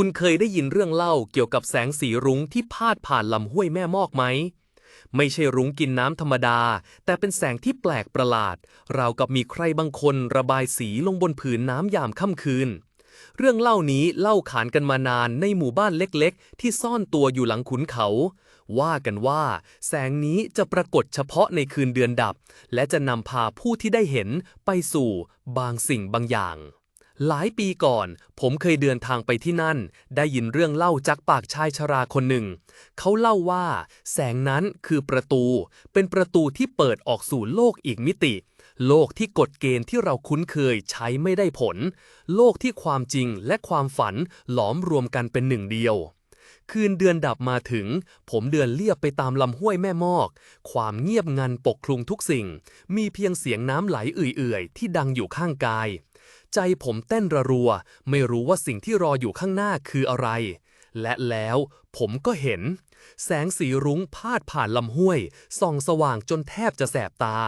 คุณเคยได้ยินเรื่องเล่าเกี่ยวกับแสงสีรุ้งที่พาดผ่านลำห้วยแม่มอกไหม ไม่ใช่รุ้งกินน้ำธรรมดา แต่เป็นแสงที่แปลกประหลาด ราวกับมีใครบางคนระบายสีลงบนผืนน้ำยามค่ำคืน เรื่องเล่านี้เล่าขานกันมานานในหมู่บ้านเล็กๆ ที่ซ่อนตัวอยู่หลังขุนเขา ว่ากันว่า แสงนี้จะปรากฏเฉพาะในคืนเดือนดับ และจะนำพาผู้ที่ได้เห็นไปสู่บางสิ่งบางอย่าง หลายปีก่อน ผมเคยเดินทางไปที่นั่น ได้ยินเรื่องเล่าจากปากชายชราคนหนึ่ง เขาเล่าว่า แสงนั้นคือประตู เป็นประตูที่เปิดออกสู่โลกอีกมิติ โลกที่กฎเกณฑ์ที่เราคุ้นเคยใช้ไม่ได้ผล โลกที่ความจริงและความฝันหลอมรวมกันเป็นหนึ่งเดียว คืนเดือนดับมาถึง ผมเดินเลียบไปตามลำห้วยแม่มอก ความเงียบงันปกคลุมทุกสิ่ง มีเพียงเสียงน้ำไหลเอื่อยๆ ที่ดังอยู่ข้างกาย ใจผมเต้นระรัว ไม่รู้ว่าสิ่งที่รออยู่ข้างหน้าคืออะไร และแล้วผมก็เห็น แสงสีรุ้งพาดผ่านลำห้วย ส่องสว่างจนแทบจะแสบตา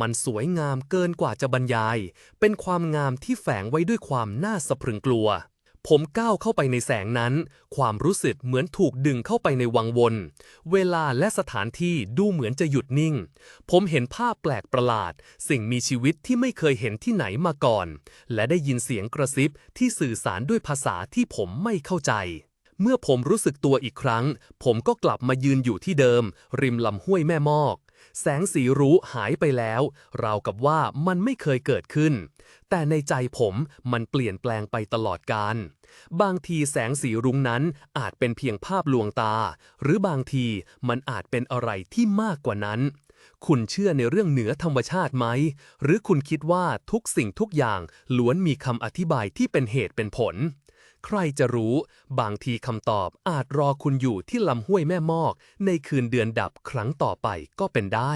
มันสวยงามเกินกว่าจะบรรยาย เป็นความงามที่แฝงไว้ด้วยความน่าสะพรึงกลัว ผมก้าวเข้าไปในแสงนั้น ความรู้สึกเหมือนถูกดึงเข้าไปในวังวน เวลาและสถานที่ดูเหมือนจะหยุดนิ่ง ผมเห็นภาพแปลกประหลาด สิ่งมีชีวิตที่ไม่เคยเห็นที่ไหนมาก่อน และได้ยินเสียงกระซิบที่สื่อสารด้วยภาษาที่ผมไม่เข้าใจ เมื่อผมรู้สึกตัวอีกครั้ง ผมก็กลับมายืนอยู่ที่เดิม ริมลำห้วยแม่มอก แสงสีรู้หายไปแล้ว ราวกับว่ามันไม่เคยเกิดขึ้น แต่ในใจผมมันเปลี่ยนแปลงไปตลอดกาลบางทีแสงสีรุ้งนั้นอาจเป็นเพียงภาพลวงตา หรือบางทีมันอาจเป็นอะไรที่มากกว่านั้น คุณเชื่อในเรื่องเหนือธรรมชาติไหม หรือคุณคิดว่าทุกสิ่งทุกอย่างล้วนมีคำอธิบายที่เป็นเหตุเป็นผล ใครจะรู้ บางทีคำตอบอาจรอคุณอยู่ที่ลำห้วยแม่มอก ในคืนเดือนดับครั้งต่อไปก็เป็นได้